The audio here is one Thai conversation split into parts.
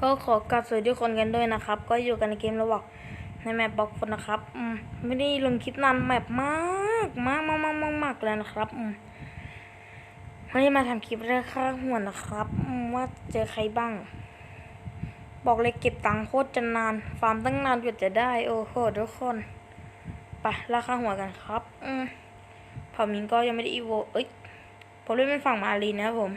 ก็ขอกราบสวัสดีทุกคนกันด้วยนะครับ ก็อยู่กันในเกมระหว่างในแมปบล็อกคนนะครับอืมไม่ได้ลงคลิปนานแมปมากมากมากมากมากมากเลยนะครับอืมวันนี้มาทำคลิปเรื่องค่าหัวนะครับอืมว่าเจอใครบ้าง บอกเลยเก็บตังค์โคตรจะนาน ฟาร์มตั้งนานกว่าจะได้ โอ้โหทุกคนไปราคาหัวกันครับอืมเผ่ามินก็ยังไม่ได้อีโวเอ้ยผมเล่นเป็นฝั่งมารีนะผม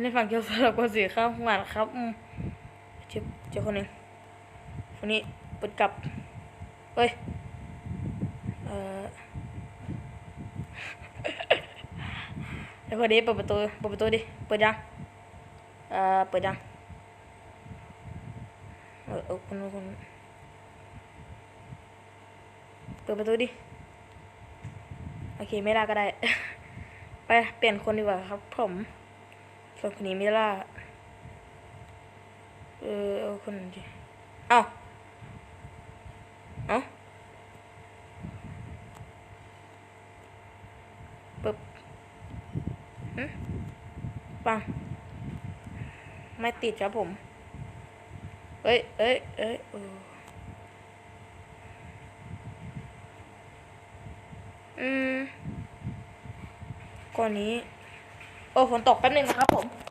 เล่นฝั่งเกียวสลับกับสีข้าวหัวานครับอืม เจอเจอคนหนึ่งคนนี้เปิดกลับเฮ้ยเออเดี๋ยวคนนี้เปิดประตูเปิดประตูดิเปิดยังเอ่อเปิดยังเออเออคนคนนู้นเปิดประตูดิโอเคไม่ได้ก็ได้ ไปเปลี่ยนคนดีกว่าครับผมส่วนคนนี้ไม่ล่า เออเอาคนดิเอ้าเอาปึ๊บหึปัง ไม่ติดครับผม เอ้ยเอ้ยเอ้ยเอออืมก่อนนี้ โอ้ฝนตกแป๊บนึงนะครับผม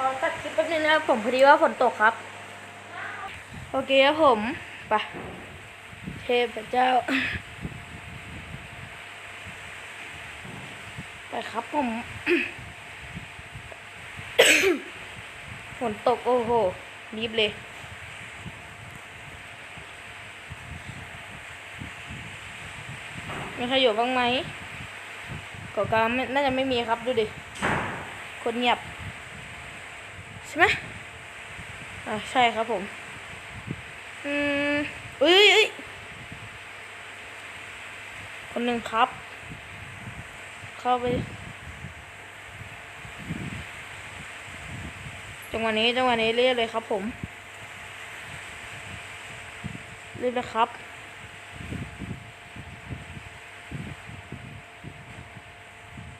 ขอตัดคลิปแป๊บนึงนะผมพอดีว่าฝนตกครับ โอเคครับผมไปเทพเจ้า ไปครับผม ฝนตกโอ้โหรีบเลยมีใครอยู่บ้างไหมก่อกลางไม่น่าจะไม่มีครับดูดิ คนเงียบ ใช่ไหมอ่าใช่ครับผม อืมเอ้ยเอ้ยคนหนึ่งครับ เข้าไป จังหวะนี้จังหวะนี้เรียกเลยครับผมเรียกเลยครับ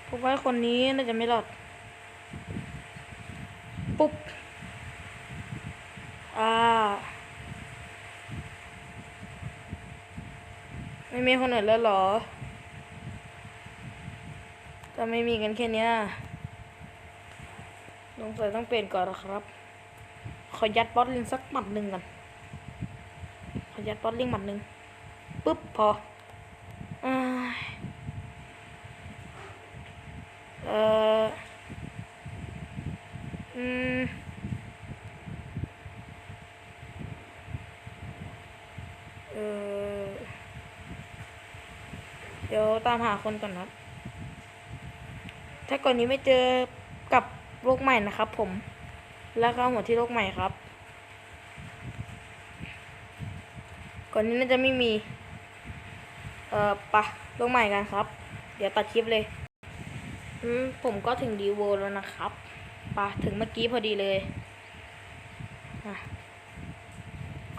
ผมว่าคนนี้น่าจะไม่รอด ปุ๊บ อ่า ไม่มีคนอื่นแล้วหรอจะไม่มีกันแค่เนี้ยสงสัยต้องเปลี่ยนก่อนนะครับ ขอยัดบอสลิงสักหมัดหนึ่งก่อน ขอยัดบอสลิงหมัดหนึ่งปุ๊บพออ่าเออม เออ เดี๋ยวตามหาคนก่อนนะถ้าก่อนนี้ไม่เจอกับโรคใหม่นะครับผม แล้วก็หัวที่โรคใหม่ครับ ก่อนนี้น่าจะไม่มี เอ่อปะโรคใหม่กันครับ เดี๋ยวตัดคลิปเลย อืมผมก็ถึงดีโวแล้วนะครับปะถึงเมื่อกี้พอดีเลยอ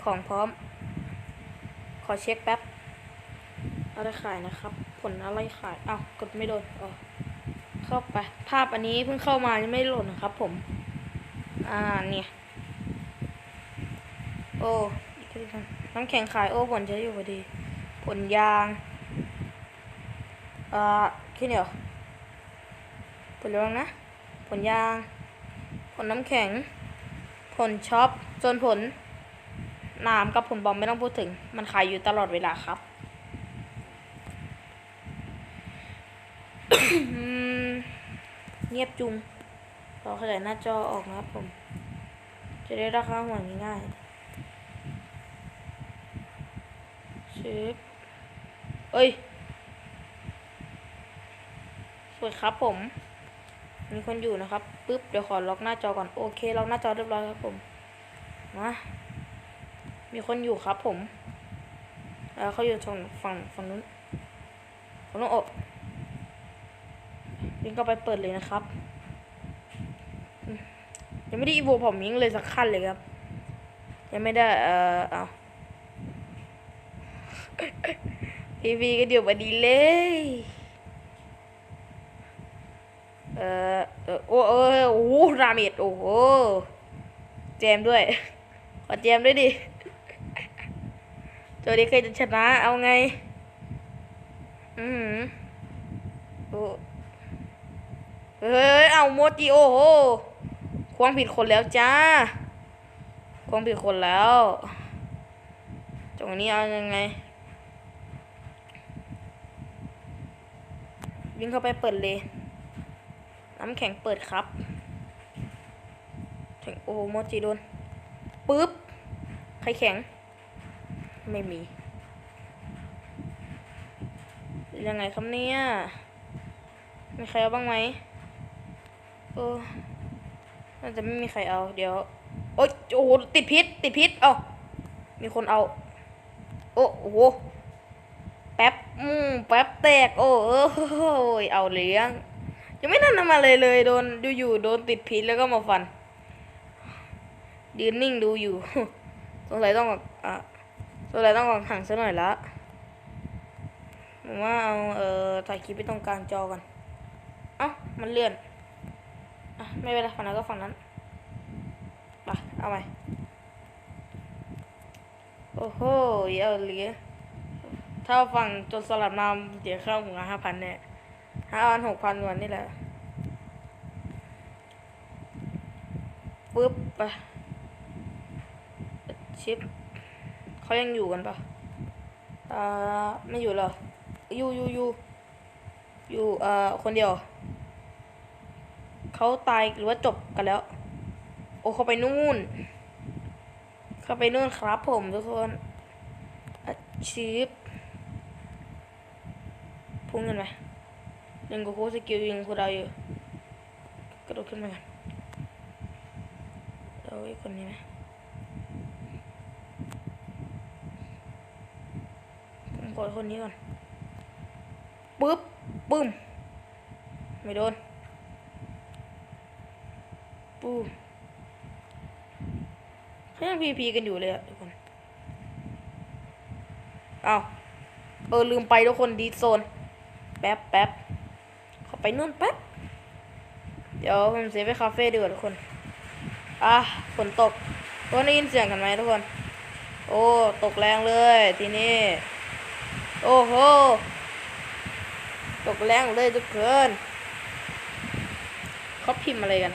ของพร้อม ขอเช็คแป๊บ อะไรขายนะครับ ผลอะไรขายอ้าวกดไม่โดนอ๋อเข้าไป ภาพอันนี้เพิ่งเข้ามายังไม่โหลดนะครับ ผม อ่าเนี่ย โอ้น้ำแข็งขายโอ้ผลจะอยู่พอดี ผลยางอ่าขี้เหนียวผลเรื่องนะ ผลยาง ผลน้ำแข็ง ผลช็อปจนผลน้ำกับผลบอมไม่ต้องพูดถึง มันขายอยู่ตลอดเวลาครับ อืมเงียบจุงรอขยายหน้าจอออกนะครับผม จะได้ราคาหัวง่ายๆชิปเอ้ย สวยครับผม มีคนอยู่นะครับปึ๊บ เดี๋ยวขอล็อกหน้าจอก่อน โอเค ล็อกหน้าจอเรียบร้อยครับผมมามีคนอยู่ครับผมเออเขาอยู่ตรงฝั่งฝั่งนู้นฝั่งนู้นอก ยิงก็ไปเปิดเลยนะครับ ยังไม่ได้อีโวผมยิงเลยสักขั้นเลยครับ ยังไม่ได้ เอ่อเอาพีพีก็เดี๋ยวมาดีเลย เออเออโอ้เออโอ้โหราเมดโอ้โหแจมด้วย ขอแจมด้วยดิตัวนี้เคยจะชนะ เอาไง อือหือโอ้ เฮ้ย เอาโมจิโอโหควงผิดคนแล้วจ้าควงผิดคนแล้ว ตรงนี้เอายังไง วิ่งเข้าไปเปิดเลย น้ำแข็งเปิดครับแข็งโอ้โหโมจิโดน ปึ๊บ ใครแข็ง ไม่มี ยังไงครับเนี่ย มีใครเอาบ้างไหม เออน่าจะไม่มีใครเอา เดี๋ยว โอ๊ยโอ้โหติดพิษ ติดพิษ เอามีคนเอา โอ้โห แป๊บอืมแป๊บแตก โอ้เออเอาเลี้ยง ยังไม่ทันทำอะไรเลย โดนดูอยู่ๆโดนติดพิษแล้วก็มาฟันยืนนิ่งดูอยู่สงสัยต้องอะสงสัยต้องวางห่างซะหน่อยละผมว่าเอาเอ่อถ่ายคลิปไปตรงกลางจอก่อน เอ้ามันเลื่อน อะไม่เป็นไรฝั่งนั้นก็ฝั่งนั้นไปเอาใหม่โอ้โหเอาเลียถ้าฝั่งจนสลับมาเดี๋ยวเข้าหัวห้าพันเนี่ยห้าพันหกพันวันนี่แหละปึ๊บไปชิปเขายังอยู่กันปะอ่าไม่อยู่หรออยู่อยู่อยู่อยู่เอ่อคนเดียว เขาตายหรือว่าจบกันแล้ว โอ้เขาไปนู่น เขาไปนู่นครับผมทุกคนอะชิปพุ่งกันไหมยังกูโคสกิลยิงกูได้อยู่กระโดดขึ้นมากันเอาไอ้คนนี้ไหมผมกดคนนี้ก่อนปึ๊บปึ้มไม่โดน ปูเขายังพีพีกันอยู่เลยอะทุกคนเอาเออลืมไปทุกคนดีโซน แป๊บแป๊บขอไปนู่นแป๊บ เดี๋ยวผมเซฟไปคาเฟ่ดีกว่าทุกคน อะฝนตกทุกคนได้ยินเสียงกันไหมทุกคน โอ้ ตกแรงเลย ทีนี้ โอ้โห ตกแรงเลยทุกคนเขาพิมพ์อะไรกัน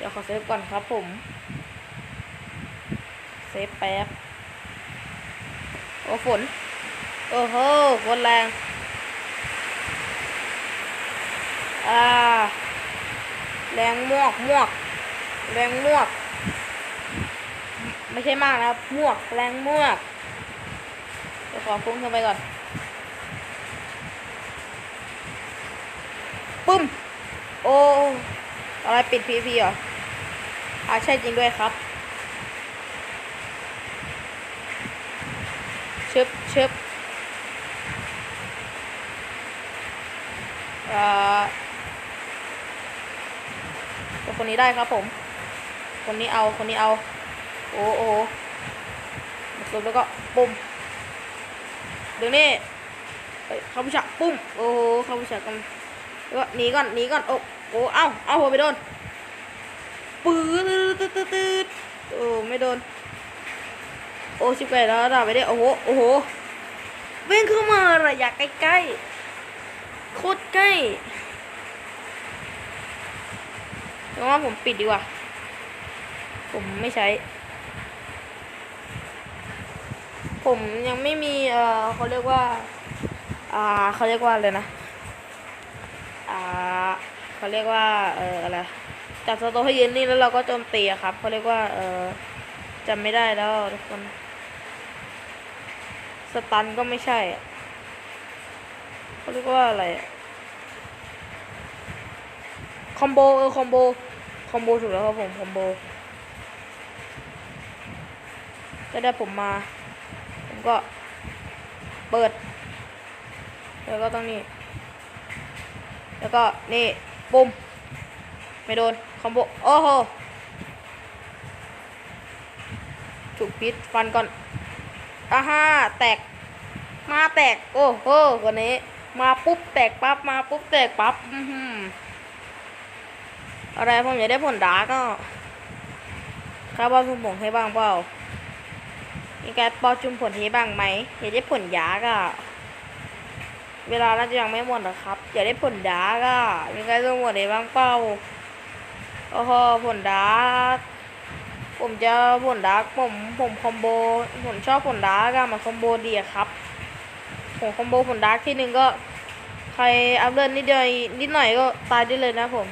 เดี๋ยวขอเซฟก่อนครับผม เซฟแป๊บ โอ้ฝน โอ้โหฝนแรง อ่า แรงมวกมวก แรงมวก ไม่ใช่มากนะครับมวก แรงมวกเดี๋ยวขอฟุ้งเข้าไปก่อน ปึ้ม โอ้ อะไรปิดพีพีเหรอ อ่าใช่จริงด้วยครับชึบชึบอ่าคนนี้ได้ครับผม คนนี้เอาคนนี้เอา โอ้โอ้หมดลมแล้วก็ปุ่มเดี๋ยวนี้เฮ้ยเข้าผู้ชายปุ้ม โอ้โหเข้าผู้ชายกันแล้วก็หนีก่อนหนีก่อน โอ้โอเอ้า เอ้าหัวไปโดนปื้ด ตืดตืดโอ้ไม่โดน โอ้ชิบไปแล้วด่าไปได้โอ้โหโอ้โหวิ่งเข้ามาระยะใกล้ๆโคตรใกล้แต่ว่าผมปิดดีกว่า ผมไม่ใช้ ผมยังไม่มีเอ่อเขาเรียกว่า อ่าเขาเรียกว่าอะไรนะ อ่าเขาเรียกว่า เอออะไร จับสโตให้ยืนนี่แล้วเราก็โจมตีอะครับเขาเรียกว่า เออจำไม่ได้แล้วทุกคนสตันก็ไม่ใช่เขาเรียกว่าอะไรคอมโบเออคอมโบคอมโบถูกแล้วครับผมคอมโบก็ได้ผมมา ผมก็เปิด แล้วก็ต้องนี่ แล้วก็นี่ปุ่ม ไม่โดน คอมโบ โอ้โห ถูกพิษฟันก่อนอ่าฮ่าแตก มาแตก โอ้โหคนนี้ มาปุ๊บแตกปั๊บ มาปุ๊บแตกปั๊บ อืออะไรผมอยากได้ผลดาก็ข้าว่าผมผงให้บ้างเปล่ามีการปอจุมผลให้บ้างไหมอยากได้ผลยากอะเวลาน่าจะยังไม่หมดนะครับ อยากได้ผลดากอะมีการจุมผลให้บ้างเปล่า โอ้โหผลดาร์กผมจะผลดาร์กผมผมคอมโบผมชอบผลดาร์กอะมันคอมโบดีอะครับ ผมคอมโบผลดาร์กที่หนึ่งก็ ใครอัพเลือดนิดเดียวนิดหน่อยก็ตายได้เลยนะผม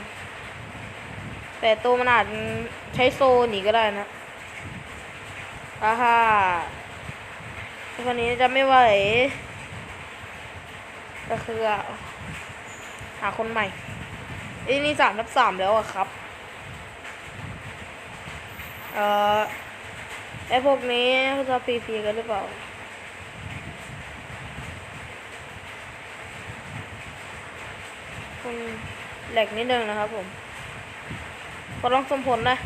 แต่ตัวมันอาจใช้โซหนีก็ได้นะอ่าฮ่าคนนี้จะไม่ไหวก็คือหาคนใหม่อ้ยนี่สามทับสามแล้วอะครับ ออไอพวกนี้เขาจะฟรีๆกันหรือเปล่าคุณแหลกนิดนึงนะครับผมขอลองสมผลนะ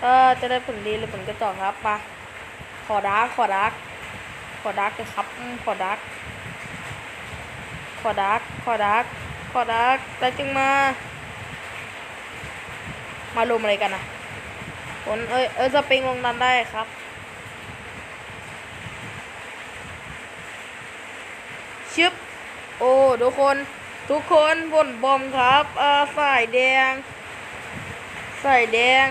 เออจะได้ผลดีหรือผลกระจอกครับมาขอดาร์กขอดาร์กขอดาร์กเลยครับขอดาร์กขอดาร์กขอดาร์กขอดาร์กแล้วจึงมา มารุมอะไรกันนะ ผลเอ้ยเออสปริงลงดันได้ครับ ชึบ โอ้ ทุกคน ทุกคนบนบอมครับอ่าสายแดงสายแดง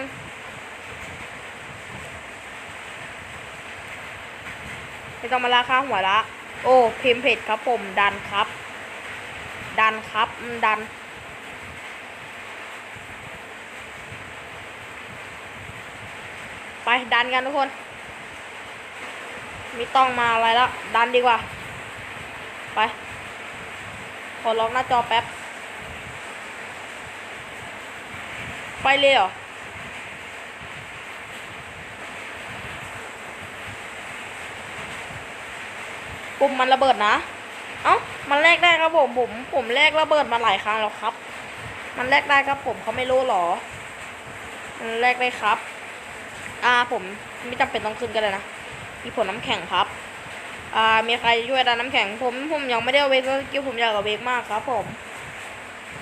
ไม่ต้องมาลาค่าหัวละ โอ้ เพมเพจครับผม ดันครับ ดันครับ ดัน ไป ดันกันทุกคน ไม่ต้องมาอะไรแล้ว ดันดีกว่า ไป ขอล็อกหน้าจอแป๊บ ไปเลยเหรอปุ่มมันระเบิดนะ เอ้า มันแลกได้ครับผม ผม ผมแลกระเบิดมาหลายครั้งแล้วครับ มันแลกได้ครับผมเขาไม่รู้หรอ มันแลกได้ครับ อ่าผมไม่จำเป็นต้องขึ้นก็ได้นะมีผลน้ำแข็งครับ อ่ามีใครช่วยดันน้ำแข็งผมผมยังไม่ได้เอาเวกสกิลผมอยากเอาเวกมากครับ ผม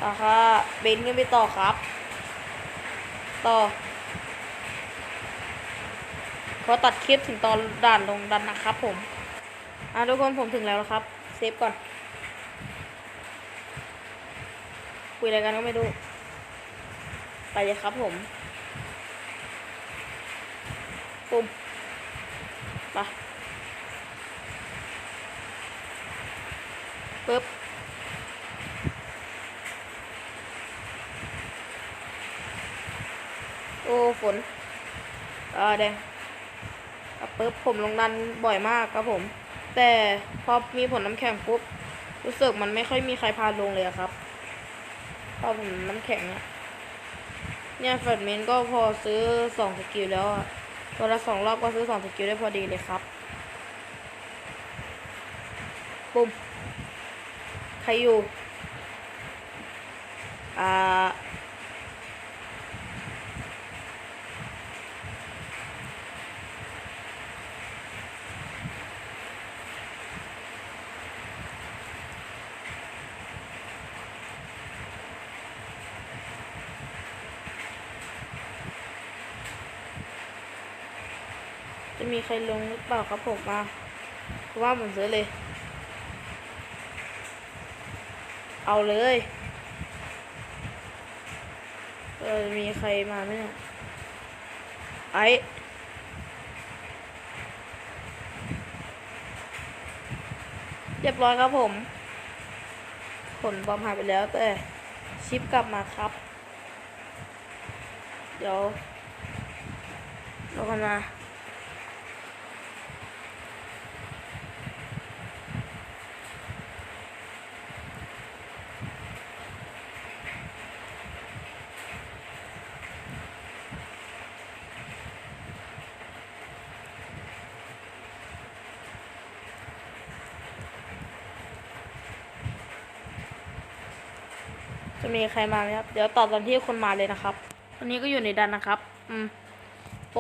อ่าค่ะเบนขึ้นไปต่อครับ ต่อขอตัดคลิปถึงตอนด่านลงดันนะครับ ผมอ่าทุกคนผมถึงแล้วครับเซฟก่อนคุยอะไรกันก็ไม่รู้ ไปเลยครับผม ปุ่มไปปึ๊บโอ้ฝนอ่าแดงอะปึ๊บผมลงดันบ่อยมากครับผม แต่พอมีผลน้ำแข็งปุ๊บรู้สึกมันไม่ค่อยมีใครพาลงเลยครับพอผมน้ำแข็งอะเนี่ยแฟดเมนก็พอซื้อสองสกิลแล้วอะ ตัวละสองรอบก็ซื้อสองสกิลได้พอดีเลยครับ ปุ่มใครอยู่ อ่า มีใครลงหรือเปล่าครับผมมาเพราะว่าผมซื้อเลย เอาเลยเออมีใครมาไหมเนี่ยไอเรียบร้อยครับผม ผลบอมหายไปแล้วแต่ชิปกลับมาครับ เดี๋ยวเรากันมา มีใครมาไหมครับ เดี๋ยวตอบตอนที่คนมาเลยนะครับ วันนี้ก็อยู่ในดันนะครับ อืม โป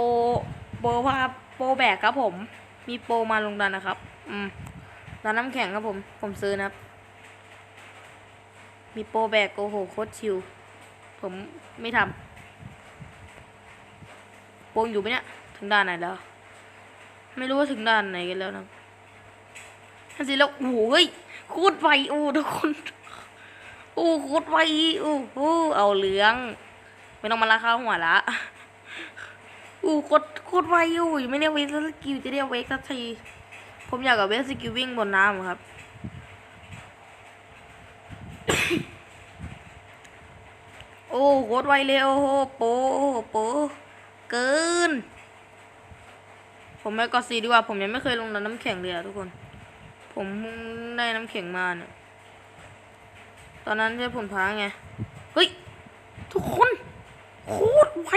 โปรว่าโปแบกครับผม มีโปมาลงดันนะครับ อืมดันน้ำแข็งครับผม ผมซื้อนะครับ มีโปแบกโอ้โหโคตรชิว ผมไม่ทำโปอยู่ไหมเนี่ย ถึงด่านไหนแล้ว ไม่รู้ว่าถึงด่านไหนกันแล้วนะทันสิแล้วโอ้โหเฮ้ยโคตรไวโอ้ทุกคน อ้โคตรไวโอ้โหเอาเหลือง ไม่ต้องมาลาข้าวหัวละโอ้โคตรโคตรไวอยู่ยังไม่ได้เวกสกิลจะได้เวกสักทีผมอยากกับเวกสกิลวิ่งบนน้ำครับโอ้โคตรไวเลยโอ้โหโปโปเกิน ผมไม่กอซีดีกว่า ผมยังไม่เคยลงน้ำแข็งเลยอะทุกคน ผมได้น้ำแข็งมาเนี่ย อนนั้นที่ผมท้าไง เฮ้ย ทุกคนโคตรไว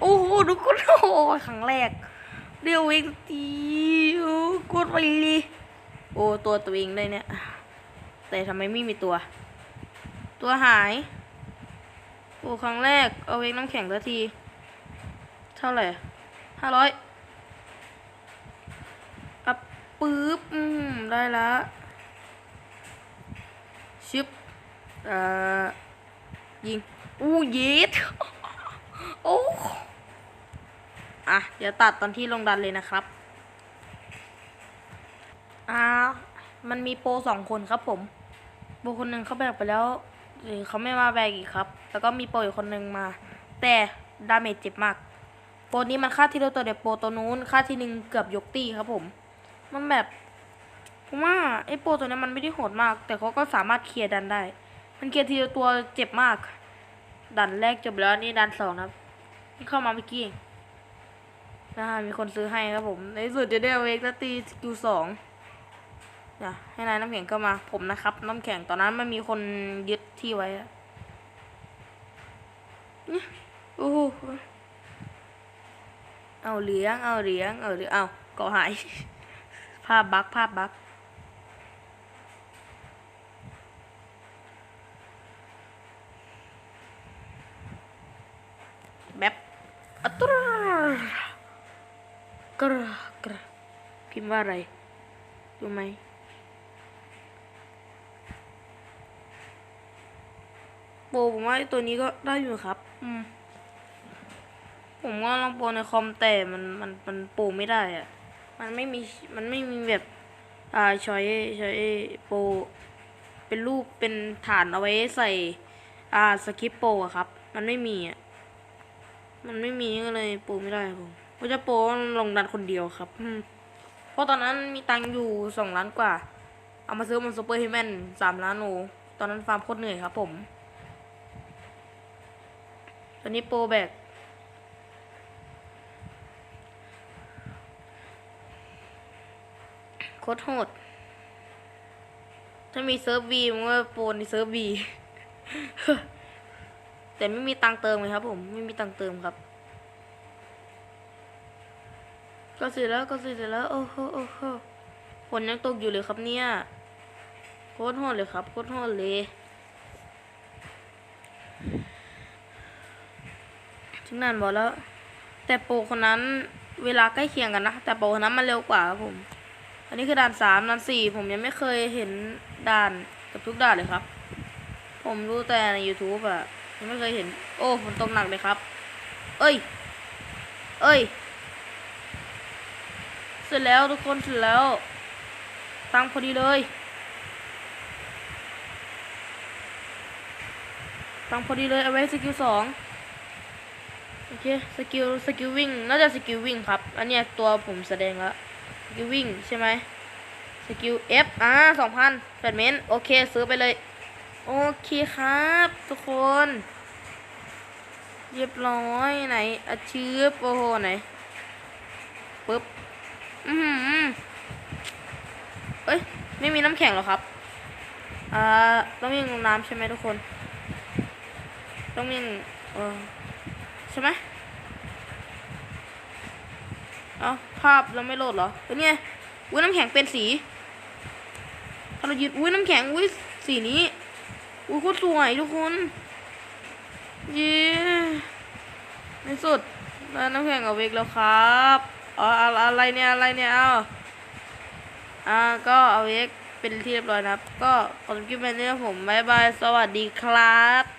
โอ้โหทุกคนโอ้ครั้งแรก เดียวเองตีโอ้โคตรไวเลยโอ้ตัวตัวเองได้เนี่ย แต่ทำไมไม่มีตัว ตัวหาย โอ้ครั้งแรก เอาเองน้ำแข็งสักที เท่าไหร่ห้าร้อยอับปึ๊บอืมได้ละชิบ เอ่อยิง อู้ย็ดโอ้อะ เดี๋ยวตัดตอนที่ลงดันเลยนะครับ อ่า มันมีโปรสองคนครับผม โปรคนหนึ่งเขาแบกไปแล้ว หรือเขาไม่มาแบกอีกครับ แล้วก็มีโปรอีกคนหนึ่งมา แต่ดาเมจเจ็บมาก โปรนี้มันค่าที่เราตัวเดียโปรตัวนู้นค่าที่หนึ่งเกือบยกตีครับผม มันแบบผมว่าไอ้โปรตัวนี้มันไม่ได้โหดมาก แต่เขาก็สามารถเคลียร์ดันได้ มันเคลียร์ทีตัวเจ็บมาก ดันแรกจบแล้วนี่ดันสองนะครับนี่เข้ามาเมื่อกี้นะฮะมีคนซื้อให้ครับผม ในสุดจะได้เอาเวกแล้วตีสกิลสองอย่าให้นายน้ำแข็งเข้ามาผมนะครับ น้ำแข็งตอนนั้นมันมีคนยึดที่ไว้เนี่ยโอ้โหเอาเหลี้ยง เอาเหลี้ยง เอาเหลี้ยง เอาเกาะหาย ภาพบักภาพบักแบบ อัตรกระกระพิมพ์ว่าอะไรรู้ไหมโปรผมว่าตัวนี้ก็ได้อยู่ครับ อืม ผมว่าลองโปรในคอมแต่มันมันมันโปรไม่ได้อะมันไม่มีมันไม่มีแบบ อ่าชอยชอยโปรเป็นรูปเป็นฐานเอาไว้ใส่ อ่าสคริปโปรอะครับ มันไม่มีอะ มันไม่มีก็เลยโปรไม่ได้ผมก็จะโปรลงดันคนเดียวครับเพราะตอนนั้นมีตังค์อยู่สองล้านกว่า เอามาซื้อมันซูเปอร์ฮิแมนสามล้านโอตอนนั้นฟาร์มโคตรเหนื่อยครับ ผม ตอนนี้โปรแบกโคตรโหด ถ้ามีเซิร์ฟวีมันก็โปรในเซิร์ฟวี แต่ไม่มีตังเติมเลยครับ ผมไม่มีตังเติมครับ ก็สร็จแล้วก็เสร็จแล้ว โอ้โหโอ้โหฝนยังตกอยู่เลยครับเนี่ยโคตรโหดเลยครับโคตรโหดเลยถึงนั่นบอกแล้ว แต่โปรคนนั้นเวลาใกล้เคียงกันนะ แต่โปรคนนั้นมันเร็วกว่าครับผม อันนี้คือด่านสามด่านสี่ผมยังไม่เคยเห็นด่านกับทุกด่านเลยครับ ผมรู้แต่ใน YouTube อะ ยังไม่เคยเห็น โอ้ฝนตกหนักเลยครับ เอ้ย เอ้ย เสร็จแล้วทุกคนเสร็จแล้ว ตั้งพอดีเลย ตั้งพอดีเลยเอาไว้สกิลสองโอเคสกิลสกิลวิ่งน่าจะสกิลวิ่งครับ อันเนี้ยตัวผมแสดงแล้วสกิลวิ่งใช่ไหมสกิล F อ่าสองพันแปดเมนโอเค ซื้อไปเลย โอเคครับ ทุกคน เรียบร้อยไหนอาชืบโอ้โหไหนปึ๊บอือหือเอ้ย ไม่มีน้ำแข็งหรอครับ อ่า ต้องวิ่งลงน้ำใช่ไหมทุกคน ต้องวิ่งเออใช่ไหมเอาภาพเราไม่โหลดเหรอเป็นไงอุ้ยน้ำแข็งเป็นสี ถ้าเราหยุดอุ้ยน้ำแข็งอุ้ยสีนี้ อู้โคตรสวยทุกคน เย้ในสุดน้ำแข็งกับเวกแล้วครับอ๋ออะไรเนี่ยอะไรเนี่ยเอาอ่าก็เอาเวกเป็นที่เรียบร้อยนะครับ ก็ขอบคลิปไปนี้นะผมบ๊ายบาย สวัสดีครับ